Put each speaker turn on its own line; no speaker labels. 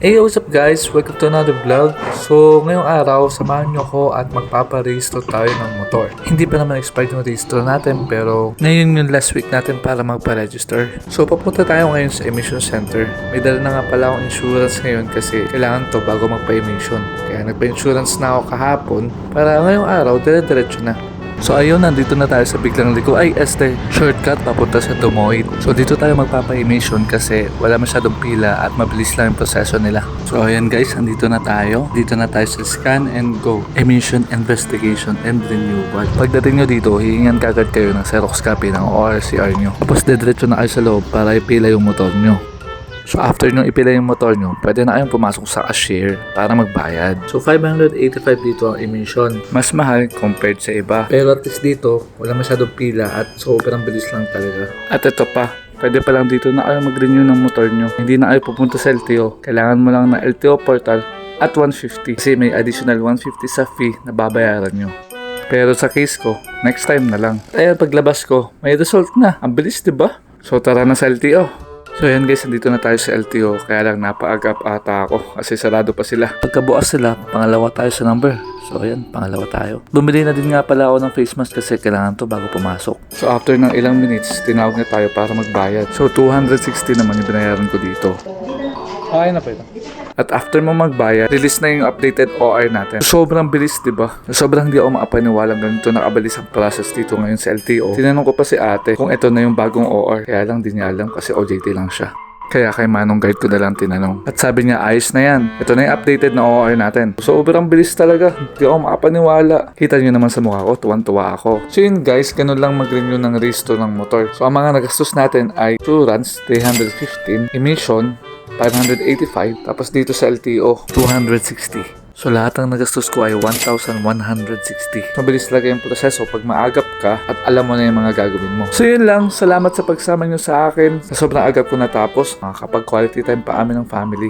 Hey, what's up guys? Welcome to another vlog. So, ngayong araw, samahan nyo ko at magpaparehistro tayo ng motor. Hindi pa naman expired yung registro natin, pero ngayon yung last week natin para magpa-register. So, papunta tayo ngayon sa emission center. May dala na nga pala akong insurance ngayon kasi kailangan to bago magpa-emission. Kaya nagpa-insurance na ako kahapon para ngayong araw, dire-diretso na. So ayun, nandito na tayo sa biglang liko. Ay, este, shortcut papunta sa Dumoit. So dito tayo magpapa-emission kasi wala masyadong pila at mabilis lang yung proseso nila. So ayan guys, nandito na tayo. Dito na tayo sa scan and go. Emission investigation and renewal. Pagdating nyo dito, hihingan kagad kayo ng Xerox copy ng ORCR nyo. Tapos dediretso na kayo sa loob para ipila yung motor nyo. So after nyo ipila yung motor nyo, pwede na kayong pumasok sa cashier para magbayad. So 585 dito ang emission. Mas mahal compared sa iba. Pero at least dito, wala masyadong pila at sobrang bilis lang talaga. At ito pa, pwede pa lang dito na kayo mag-renew ng motor nyo. Hindi na kayo pupunta sa LTO. Kailangan mo lang ng LTO portal at 150 kasi may additional 150 sa fee na babayaran nyo. Pero sa case ko, next time na lang. Kaya paglabas ko, may result na. Ang bilis, di ba? So tara na sa LTO. So yan guys, nandito na tayo sa LTO kaya lang napaagap ata ako kasi sarado pa sila. Pagkabukas sila, pangalawa tayo sa number. So ayan, pangalawa tayo. Bumili na din nga pala ako ng face mask kasi kailangan to bago pumasok. So after ng ilang minutes, tinawag na tayo para magbayad. So 260 naman yung binayaran ko dito. Okay na pwede. At after mo magbayad, release na yung updated OR natin. Sobrang bilis, di ba? Sobrang hindi ako makapaniwalang ganito nakabilis ang process dito ngayon sa LTO. Tinanong ko pa si ate kung ito na yung bagong OR. Kaya lang di niya alam kasi OJT lang siya. Kaya kay Manong Guide ko na lang tinanong. At sabi niya, ayos na yan. Ito na yung updated na OR natin. Sobrang bilis talaga. Hindi ako makapaniwala. Kita niyo naman sa mukha ko, tuwan-tuwa ako. So yun guys, ganun lang mag-renew ng resto ng motor. So ang mga nagastos natin ay insurance, 315, emission, 585, tapos dito sa LTO, 260. So lahat ng nagastos ko ay 1,160. Mabilis talaga yung proseso pag maagap ka at alam mo na yung mga gagawin mo. So yun lang, salamat sa pagsama nyo sa akin. Sa sobrang agap ko natapos, makakapag quality time pa amin ng family.